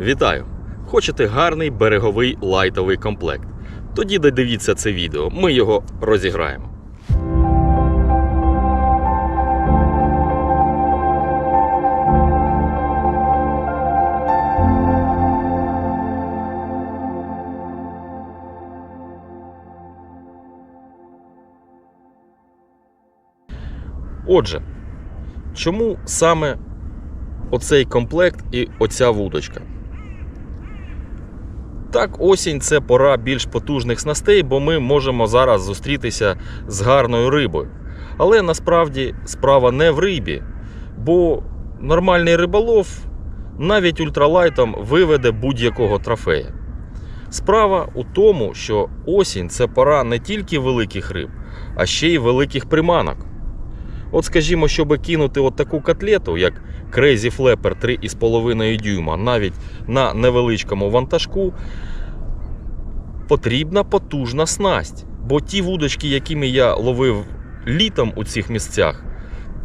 Вітаю! Хочете гарний береговий лайтовий комплект? Тоді додивіться це відео, ми його розіграємо. Отже, чому саме оцей комплект і оця вудочка? Так, осінь це пора більш потужних снастей, бо ми можемо зараз зустрітися з гарною рибою. Але насправді справа не в рибі, бо нормальний риболов навіть ультралайтом виведе будь-якого трофея. Справа у тому, що осінь це пора не тільки великих риб, а ще й великих приманок. От, скажімо, щоб кинути от таку котлету, як Crazy Flapper 3,5 дюйма, навіть на невеличкому вантажку, потрібна потужна снасть. Бо ті вудочки, якими я ловив літом у цих місцях,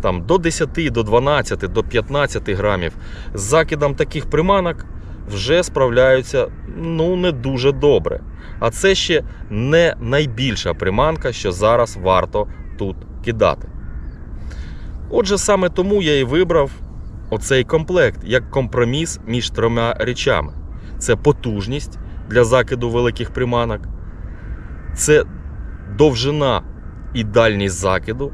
там до 10, до 12, до 15 грамів, з закидом таких приманок вже справляються ну, не дуже добре. А це ще не найбільша приманка, що зараз варто тут кидати. Отже, саме тому я і вибрав оцей комплект як компроміс між трьома речами: це потужність для закиду великих приманок, це довжина і дальність закиду,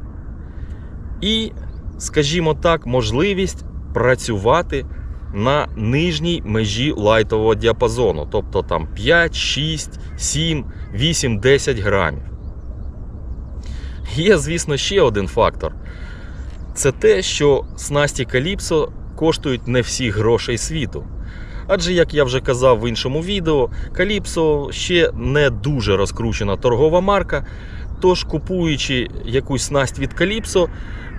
і, скажімо так, можливість працювати на нижній межі лайтового діапазону, тобто там 5, 6, 7, 8, 10 грамів. Є, звісно, ще один фактор це те, що снасті Каліпсо коштують не всі грошей світу. Адже, як я вже казав в іншому відео, Каліпсо ще не дуже розкручена торгова марка. Тож, купуючи якусь снасть від Каліпсо,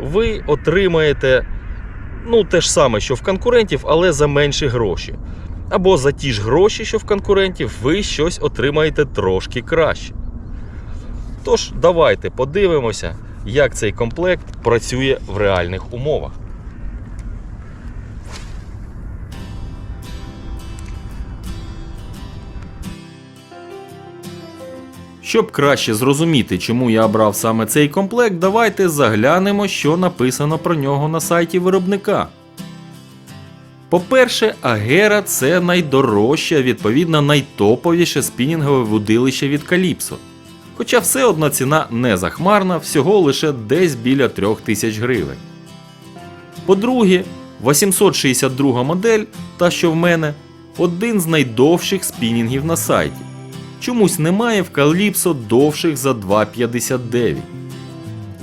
ви отримаєте ну, те ж саме, що в конкурентів, але за менші гроші. Або за ті ж гроші, що в конкурентів, ви щось отримаєте трошки краще. Тож, давайте подивимося, як цей комплект працює в реальних умовах. Щоб краще зрозуміти, чому я обрав саме цей комплект, давайте заглянемо, що написано про нього на сайті виробника. По-перше, Агера це найдорожче, відповідно найтоповіше спінінгове вудилище від Calypso. Хоча все одно ціна не захмарна, всього лише десь біля 3000 гривень. По-друге, 862 модель, та що в мене, один з найдовших спінінгів на сайті. Чомусь немає в Calypso довших за 2,59.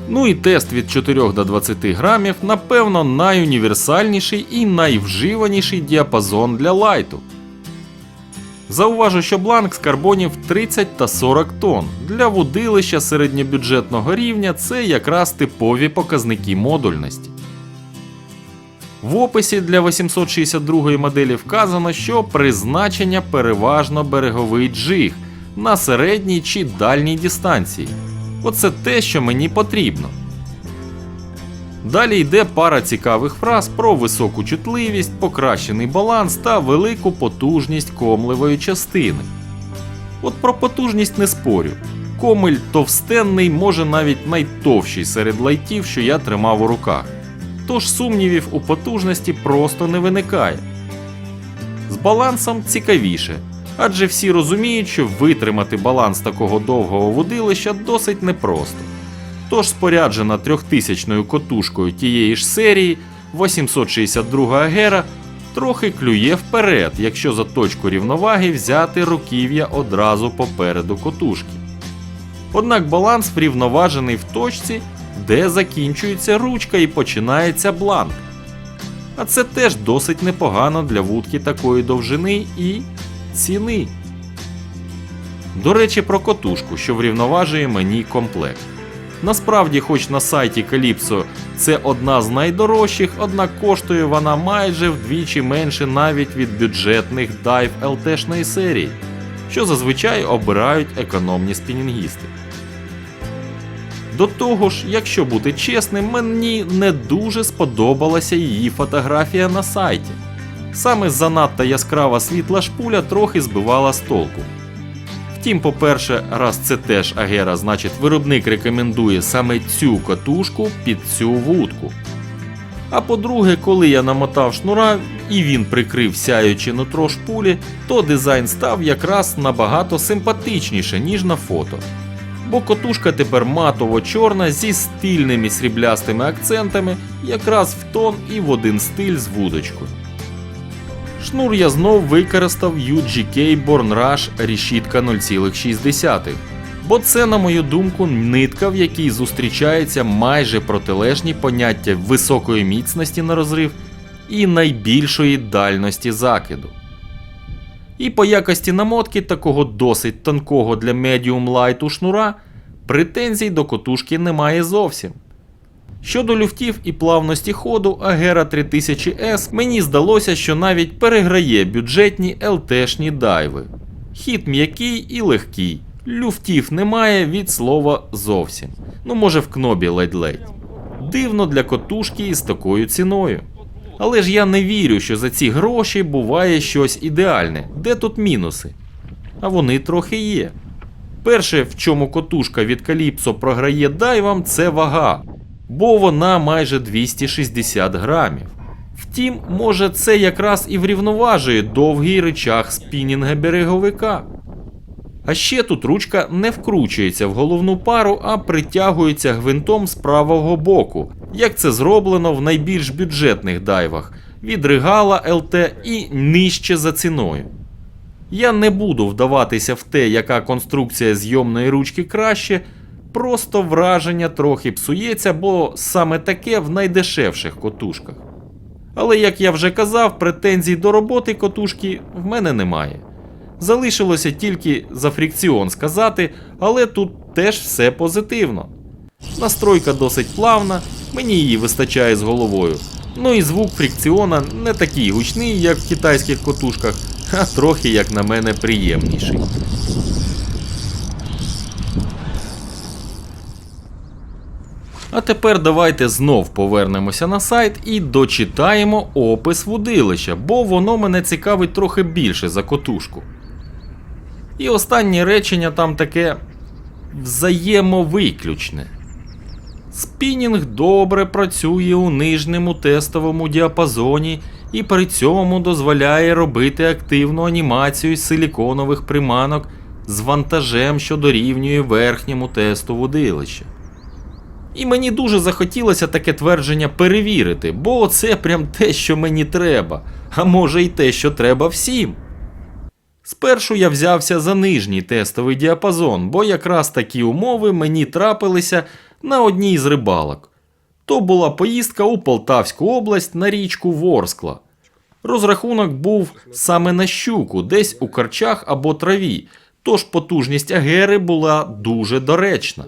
Ну і тест від 4 до 20 грамів, напевно, найуніверсальніший і найвживаніший діапазон для лайту. Зауважу, що бланк з карбонів 30 та 40 тонн. Для вудилища середньобюджетного рівня це якраз типові показники модульності. В описі для 862 моделі вказано, що призначення переважно береговий джиг на середній чи дальній дистанції. Оце те, що мені потрібно. Далі йде пара цікавих фраз про високу чутливість, покращений баланс та велику потужність комлевої частини. От про потужність не спорю. Комель товстенний, може навіть найтовщий серед лайтів, що я тримав у руках. Тож сумнівів у потужності просто не виникає. З балансом цікавіше, адже всі розуміють, що витримати баланс такого довгого водилища досить непросто. Тож споряджена 3000 котушкою тієї ж серії, 862 Агера трохи клює вперед, якщо за точку рівноваги взяти руків'я одразу попереду котушки. Однак баланс врівноважений в точці, де закінчується ручка і починається бланк. А це теж досить непогано для вудки такої довжини і ціни. До речі, про котушку, що врівноважує мені комплект. Насправді, хоч на сайті Calypso це одна з найдорожчих, однак коштує вона майже вдвічі менше навіть від бюджетних Dive LT-шної серії, що зазвичай обирають економні спінінгісти. До того ж, якщо бути чесним, мені не дуже сподобалася її фотографія на сайті. Саме занадто яскрава світла шпуля трохи збивала з толку. Втім, по-перше, раз це теж агера, значить виробник рекомендує саме цю катушку під цю вудку. А по-друге, коли я намотав шнура і він прикрив сяюче нутро шпулі, то дизайн став якраз набагато симпатичніше, ніж на фото. Бо котушка тепер матово-чорна зі стильними сріблястими акцентами, якраз в тон і в один стиль з вудочкою. Шнур я знов використав UGK Born Rush решітка 0,6. Бо це, на мою думку, нитка, в якій зустрічаються майже протилежні поняття високої міцності на розрив і найбільшої дальності закиду. І по якості намотки такого досить тонкого для медіум лайту шнура претензій до котушки немає зовсім. Щодо люфтів і плавності ходу Агера 3000S мені здалося, що навіть переграє бюджетні ЛТшні дайви. Хід м'який і легкий. Люфтів немає від слова зовсім. Ну, може, в кнобі ледь-ледь. Дивно для котушки із такою ціною. Але ж я не вірю, що за ці гроші буває щось ідеальне. Де тут мінуси? А вони трохи є. Перше, в чому котушка від Calypso програє дайвам, це вага, бо вона майже 260 грамів. Втім, може це якраз і врівноважує довгий речах спінінга береговика. А ще тут ручка не вкручується в головну пару, а притягується гвинтом з правого боку, як це зроблено в найбільш бюджетних дайвах від Регала ЛТ і нижче за ціною. Я не буду вдаватися в те, яка конструкція зйомної ручки краще, просто враження трохи псується, бо саме таке в найдешевших котушках. Але як я вже казав, претензій до роботи котушки в мене немає. Залишилося тільки за фрікціон сказати, але тут теж все позитивно. Настройка досить плавна, мені її вистачає з головою. Ну і звук фрікціона не такий гучний, як в китайських котушках, а трохи, як на мене, приємніший. А тепер давайте знов повернемося на сайт і дочитаємо опис вудилища, бо воно мене цікавить трохи більше за котушку. І останнє речення там таке взаємовиключне. Спінінг добре працює у нижньому тестовому діапазоні і при цьому дозволяє робити активну анімацію з силіконових приманок з вантажем, що дорівнює верхньому тесту вудилища. І мені дуже захотілося таке твердження перевірити, бо це прям те, що мені треба, а може й те, що треба всім. Спершу я взявся за нижній тестовий діапазон, бо якраз такі умови мені трапилися на одній з рибалок. То була поїздка у Полтавську область на річку Ворскла. Розрахунок був саме на щуку, десь у корчах або траві, тож потужність агери була дуже доречна.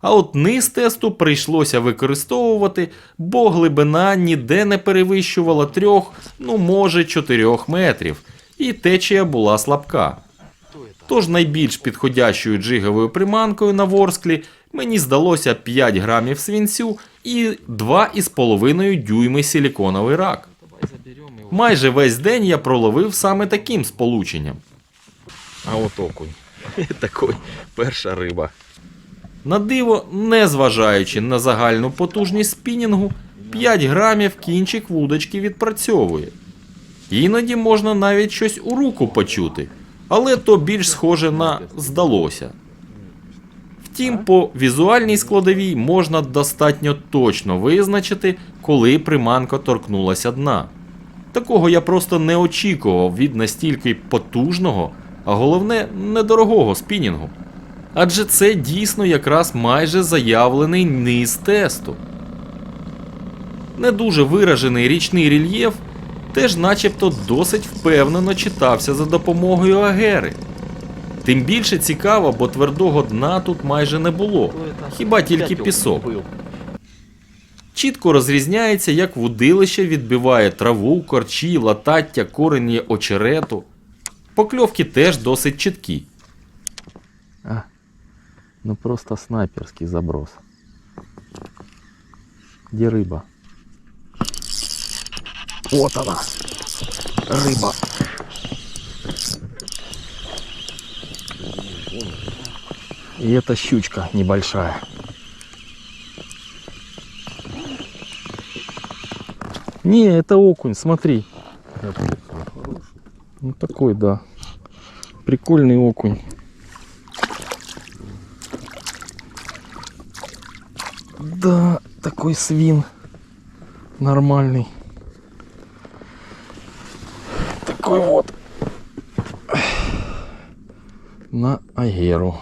А от низ тесту прийшлося використовувати, бо глибина ніде не перевищувала трьох, ну може чотирьох метрів, і течія була слабка. Тож найбільш підходящою джиговою приманкою на ворсклі мені здалося 5 грамів свинцю і 2,5 дюйми силіконовий рак. Майже весь день я проловив саме таким сполученням. А от окунь. Такой перша риба. На диво, незважаючи на загальну потужність спінінгу, 5 грамів кінчик вудочки відпрацьовує. Іноді можна навіть щось у руку почути, але то більш схоже на здалося. Втім, по візуальній складовій можна достатньо точно визначити, коли приманка торкнулася дна. Такого я просто не очікував від настільки потужного, а головне недорогого спінінгу. Адже це дійсно якраз майже заявлений низ тесту. Не дуже виражений річний рельєф теж начебто досить впевнено читався за допомогою агери. Тим більше цікаво, бо твердого дна тут майже не було, хіба тільки пісок. Чітко розрізняється, як вудилище відбиває траву, корчі, латаття, корені очерету. Покльовки теж досить чіткі. Ну просто снайперский заброс. Где рыба? Вот она. рыба. И это щучка небольшая. Не, это окунь, смотри. Ну такой, да. Прикольный окунь. Такой свин. Нормальный. Такой вот. На агеру.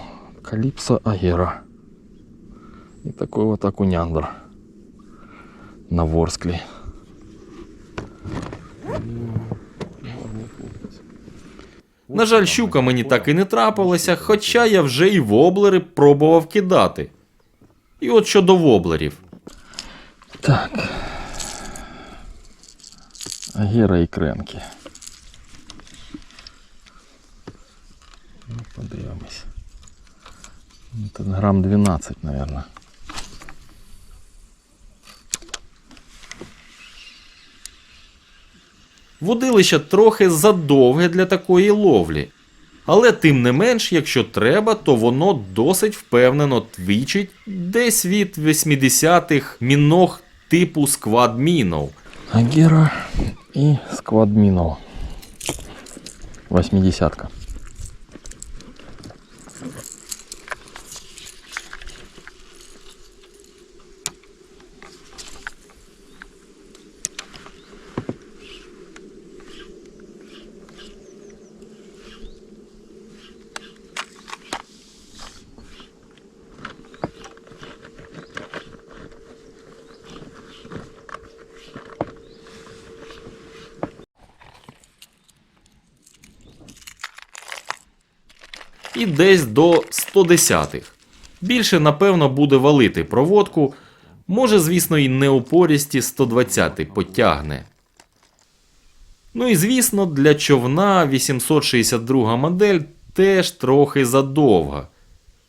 Калипсо агера. И такой вот окуняндр. На ворскле. На жаль, щука мені так і не трапилася, хоча я вже і воблери пробував кидати. І от щодо воблерів. Так. Агера і кремки. Ну, подивимось. Ну, Тут грам 12, наверное. Водилище трохи задовге для такої ловлі. Але тим не менш, якщо треба, то воно досить впевнено твічить десь від 80-х міног типу сквадмінов. Агера і сквадмінов. 80-ка. І десь до 110-х. Більше, напевно, буде валити проводку. Може, звісно, і неопорісті 120-й потягне. Ну і звісно, для човна 862 модель теж трохи задовга.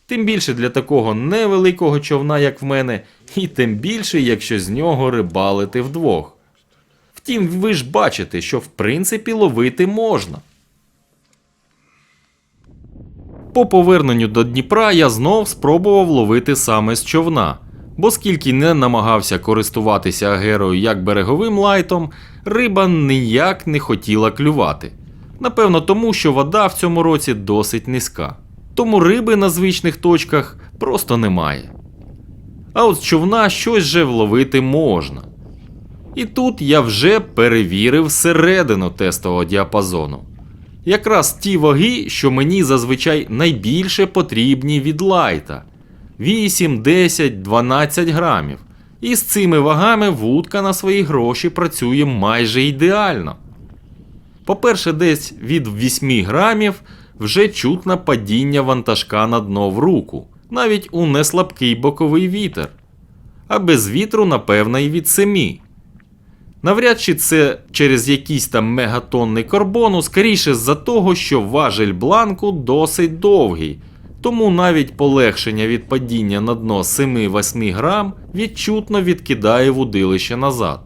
Тим більше для такого невеликого човна, як в мене, і тим більше, якщо з нього рибалити вдвох. Втім, ви ж бачите, що в принципі ловити можна. По поверненню до Дніпра я знов спробував ловити саме з човна, бо скільки не намагався користуватися агерою як береговим лайтом, риба ніяк не хотіла клювати. Напевно, тому що вода в цьому році досить низька. Тому риби на звичних точках просто немає. А от з човна щось же вловити можна. І тут я вже перевірив середину тестового діапазону. Якраз ті ваги, що мені зазвичай найбільше потрібні від лайта 8, 10, 12 грамів. І з цими вагами вудка на свої гроші працює майже ідеально. По-перше, десь від 8 грамів вже чутно падіння вантажка на дно в руку, навіть у неслабкий боковий вітер. А без вітру, напевно, і від 7. Навряд чи це через якийсь там мегатонний карбону, скоріше з-за того, що важель бланку досить довгий, тому навіть полегшення від падіння на дно 7-8 грам відчутно відкидає вудилище назад.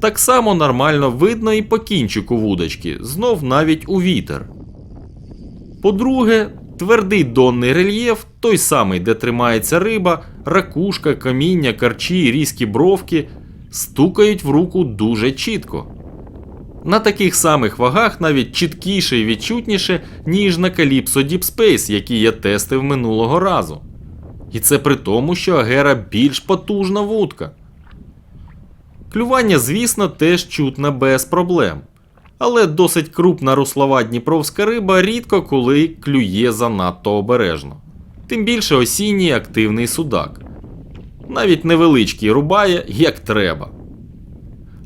Так само нормально видно і по кінчику вудочки, знов навіть у вітер. По-друге, твердий донний рельєф, той самий, де тримається риба, ракушка, каміння, карчі, різкі бровки, стукають в руку дуже чітко. На таких самих вагах навіть чіткіше і відчутніше, ніж на Calypso Deep Space, який я тестив минулого разу. І це при тому, що Агера більш потужна вудка. Клювання, звісно, теж чутно без проблем. Але досить крупна руслова дніпровська риба рідко коли клює занадто обережно. Тим більше осінній активний судак. Навіть невеличкий рубає як треба.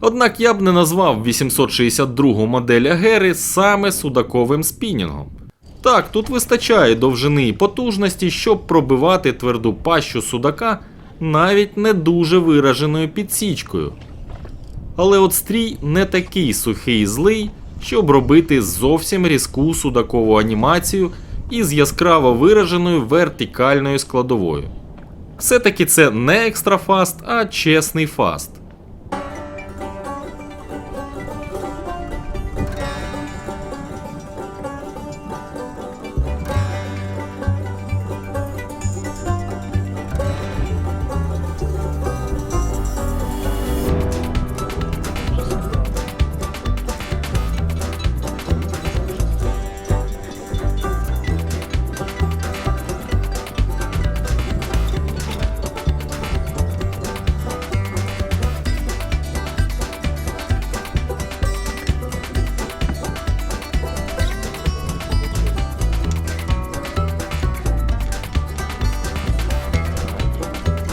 Однак я б не назвав 862 модель Агери саме судаковим спінінгом. Так, тут вистачає довжини і потужності, щоб пробивати тверду пащу судака навіть не дуже вираженою підсічкою. Але от стрій не такий сухий і злий, щоб робити зовсім різку судакову анімацію із яскраво вираженою вертикальною складовою. Все-таки це не екстрафаст, а чесний фаст.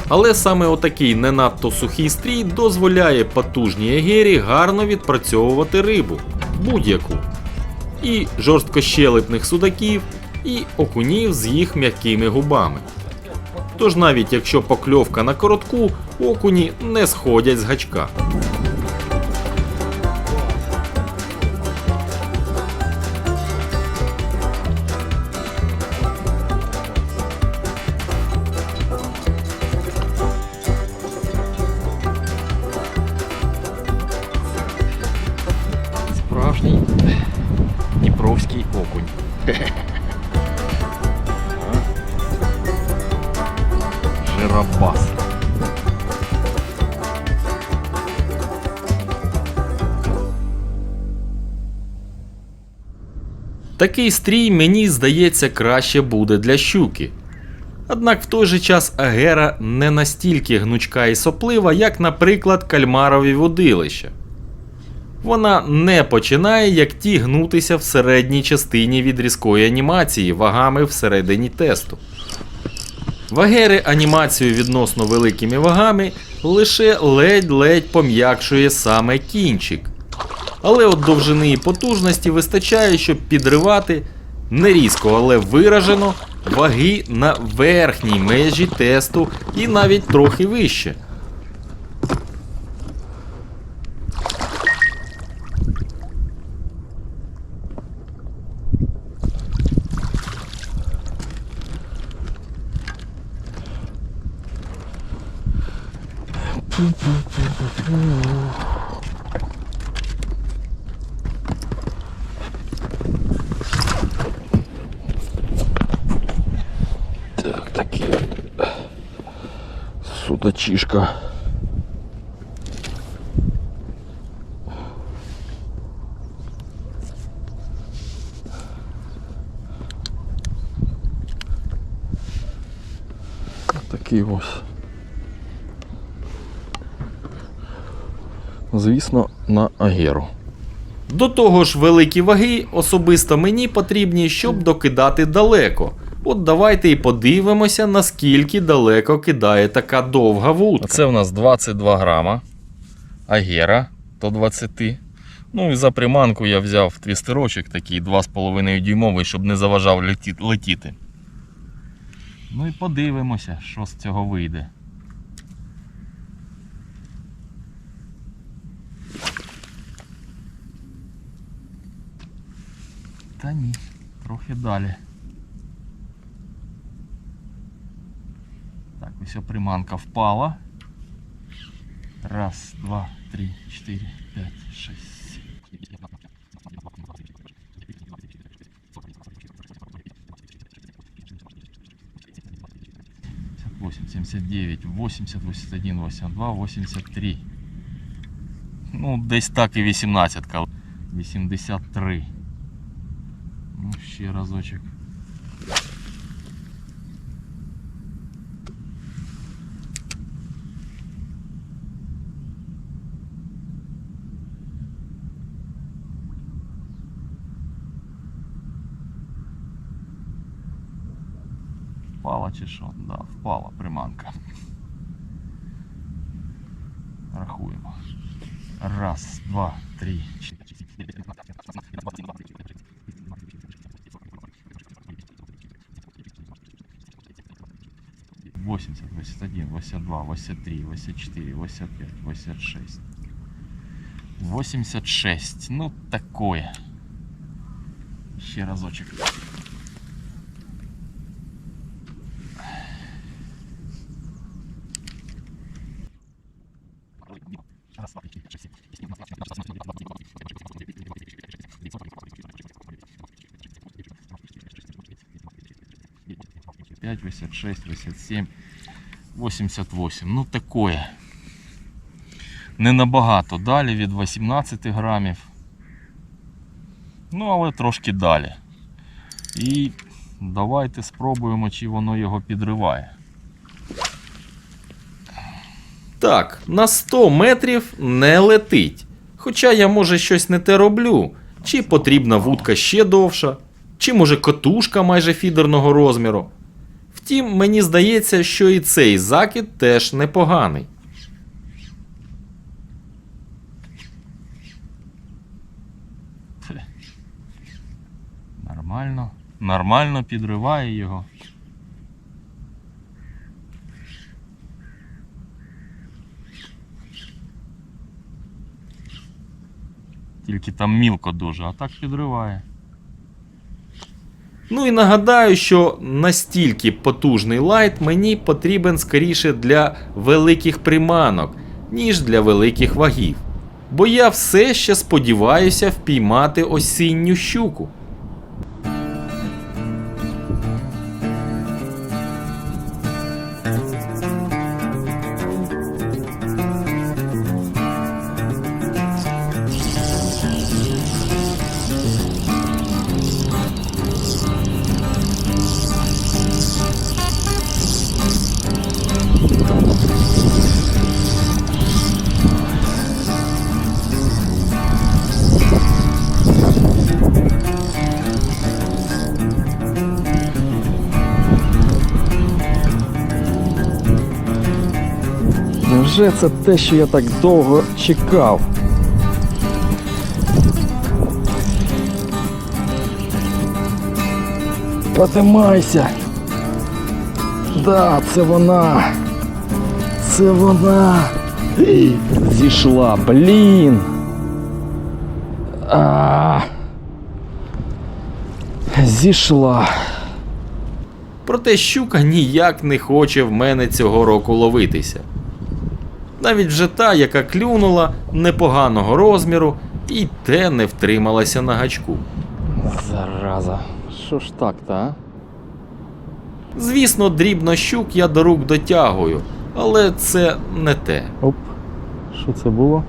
Але саме отакий не надто сухий стрій дозволяє потужній егері гарно відпрацьовувати рибу будь-яку. І жорсткощелепних судаків, і окунів з їх м'якими губами. Тож навіть якщо покльовка на коротку, окуні не сходять з гачка. Окунь. Жиробас. Такий стрій, мені здається, краще буде для щуки. Однак в той же час агера не настільки гнучка і соплива, як, наприклад, кальмарові водилища. Вона не починає, як ті гнутися в середній частині від різкої анімації вагами всередині тесту. Вагери анімацію відносно великими вагами лише ледь-ледь пом'якшує саме кінчик. Але от довжини і потужності вистачає, щоб підривати не різко, але виражено ваги на верхній межі тесту і навіть трохи вище. Так, такий судачишка. Такий ось. Звісно, на агеру. До того ж, великі ваги особисто мені потрібні, щоб докидати далеко. От давайте і подивимося, наскільки далеко кидає така довга вудка. Це у нас 22 грама. Агера до 20. Ну і за приманку я взяв твістерочок такий 2,5 дюймовий, щоб не заважав летіти. Ну і подивимося, що з цього вийде. Та ні, трохи далі. Так, ось приманка впала. Раз, два, три, четыре, пять, шесть, семь. восемь, семьдесят девять, восемьдесят, восемьдесят один, восемьдесят два, восемьдесят три. Ну, десь так і 18 83. Ну, ще разочок. Впала чи? Да, впала приманка. Рахуємо. Раз, два, три, чотири. 81, 82, 83, 84, 85, 86. 86. Ну, такое. еще разочек. Пять, восемьдесят шесть, восемьдесят семь. Восемьдесят восемь. Ну такое. Не набагато далі від 18 грамів. Ну, але трошки далі. І давайте спробуємо, чи воно його підриває. Так, на 100 метрів не летить. Хоча я, може, щось не те роблю. Чи потрібна вудка ще довша, чи може котушка майже фідерного розміру. Втім, мені здається, що і цей закид теж непоганий. Нормально. Нормально підриває його. Тільки там мілко дуже, а так підриває. Ну і нагадаю, що настільки потужний лайт мені потрібен скоріше для великих приманок, ніж для великих вагів. Бо я все ще сподіваюся впіймати осінню щуку. Невже це те, що я так довго чекав? Подимайся. Да, це вона. Це вона. Зійшла, блін. Зійшла. Проте щука ніяк не хоче в мене цього року ловитися. Навіть вже та, яка клюнула непоганого розміру, і те не втрималася на гачку. Зараза. Що ж так-то, а? Звісно, дрібно щук я до рук дотягую, але це не те. Оп. Що це було?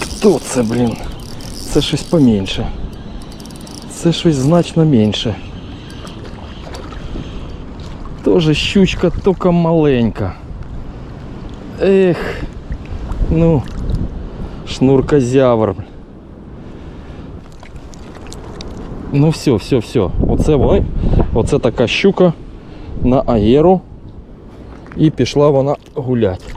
Хто це, блін? Це щось поменше. Це щось значно менше. Тоже щучка, тільки маленька. Ех. Ну, шнуркозявр. Ну все, все, все. Оце, ой, оце така щука на аєру. І пішла вона гулять.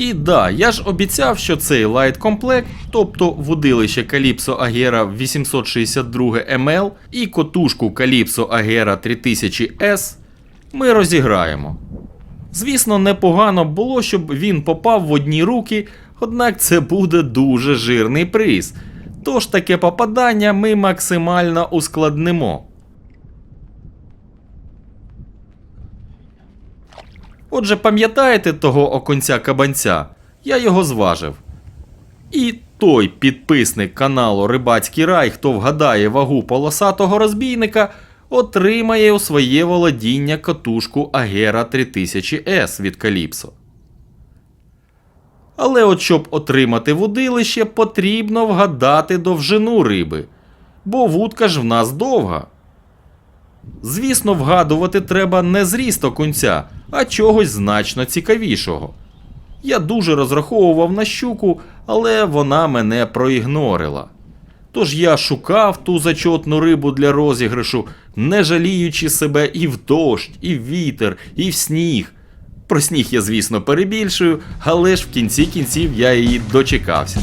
І да, я ж обіцяв, що цей лайт-комплект, тобто вудилище Calypso Agera 862 ML і котушку Calypso Agera 3000S ми розіграємо. Звісно, непогано було, щоб він попав в одні руки, однак це буде дуже жирний приз. Тож таке попадання ми максимально ускладнимо. Отже, пам'ятаєте того оконця кабанця? Я його зважив. І той підписник каналу Рибацький рай, хто вгадає вагу полосатого розбійника, отримає у своє володіння катушку Агера 3000S від Каліпсо. Але от щоб отримати вудилище, потрібно вгадати довжину риби, бо вудка ж в нас довга. Звісно, вгадувати треба не зріст окунця, а чогось значно цікавішого. Я дуже розраховував на щуку, але вона мене проігнорила. Тож я шукав ту зачотну рибу для розіграшу, не жаліючи себе і в дощ, і в вітер, і в сніг. Про сніг я, звісно, перебільшую, але ж в кінці кінців я її дочекався.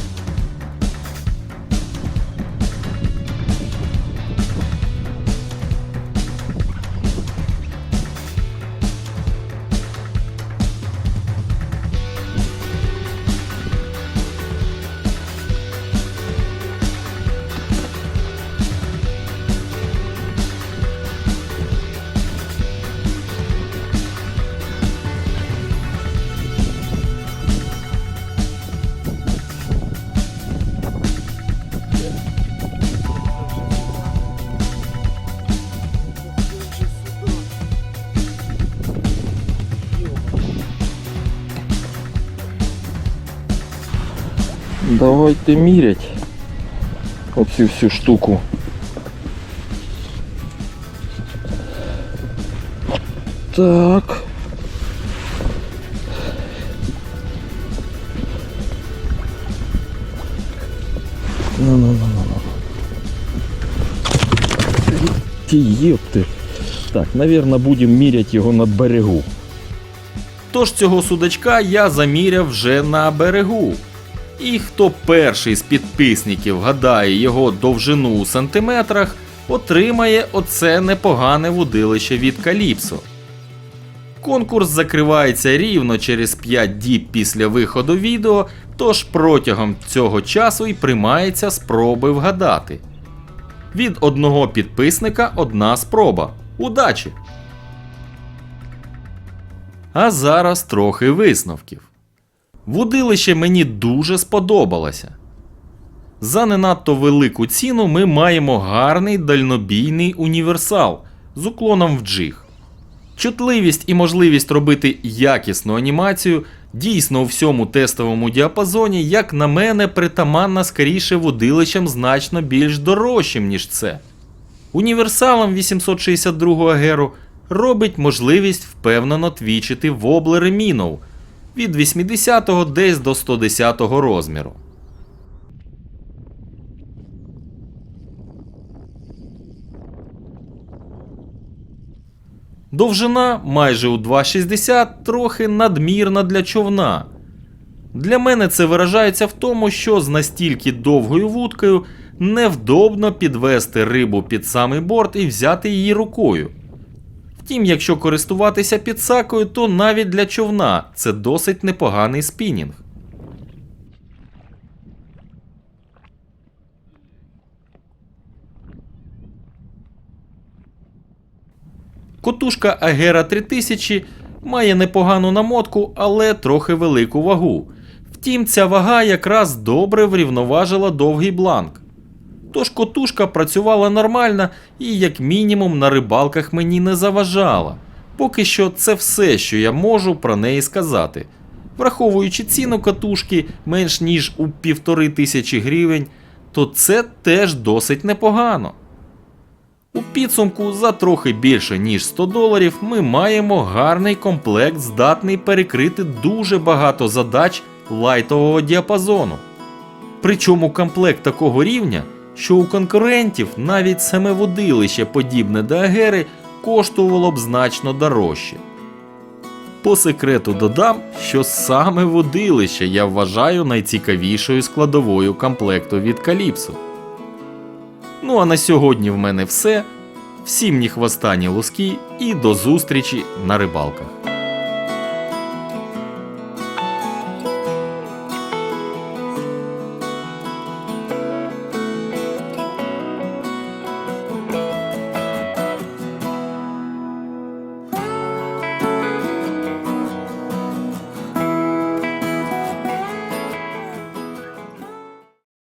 Давайте мірять оцю всю штуку. Так. Ну-ну-ну-ну-ну. Ти єпти. Так, мабуть, будемо міряти його на берегу. Тож цього судачка я заміряв вже на берегу. І хто перший з підписників гадає його довжину у сантиметрах, отримає оце непогане вудилище від Каліпсо. Конкурс закривається рівно через 5 діб після виходу відео, тож протягом цього часу і приймається спроби вгадати. Від одного підписника одна спроба. Удачі! А зараз трохи висновків. Вудилище мені дуже сподобалося. За не надто велику ціну ми маємо гарний дальнобійний універсал з уклоном в джиг. Чутливість і можливість робити якісну анімацію дійсно у всьому тестовому діапазоні, як на мене, притаманна скоріше вудилищем значно більш дорожчим, ніж це. Універсалом 862 геру робить можливість впевнено твічити воблери мінов від 80 десь до 110 розміру. Довжина майже у 2,60 трохи надмірна для човна. Для мене це виражається в тому, що з настільки довгою вудкою невдобно підвести рибу під самий борт і взяти її рукою. Втім, якщо користуватися підсакою, то навіть для човна це досить непоганий спінінг. Котушка Агера 3000 має непогану намотку, але трохи велику вагу. Втім, ця вага якраз добре врівноважила довгий бланк. Тож котушка працювала нормально і, як мінімум, на рибалках мені не заважала. Поки що це все, що я можу про неї сказати. Враховуючи ціну катушки менш ніж у півтори тисячі гривень, то це теж досить непогано. У підсумку за трохи більше ніж 100 доларів ми маємо гарний комплект, здатний перекрити дуже багато задач лайтового діапазону. Причому комплект такого рівня, що у конкурентів навіть саме водилище, подібне до Агери, коштувало б значно дорожче. По секрету додам, що саме водилище я вважаю найцікавішою складовою комплекту від Каліпсо. Ну а на сьогодні в мене все. Всім ні хвоста, ні луски і до зустрічі на рибалках.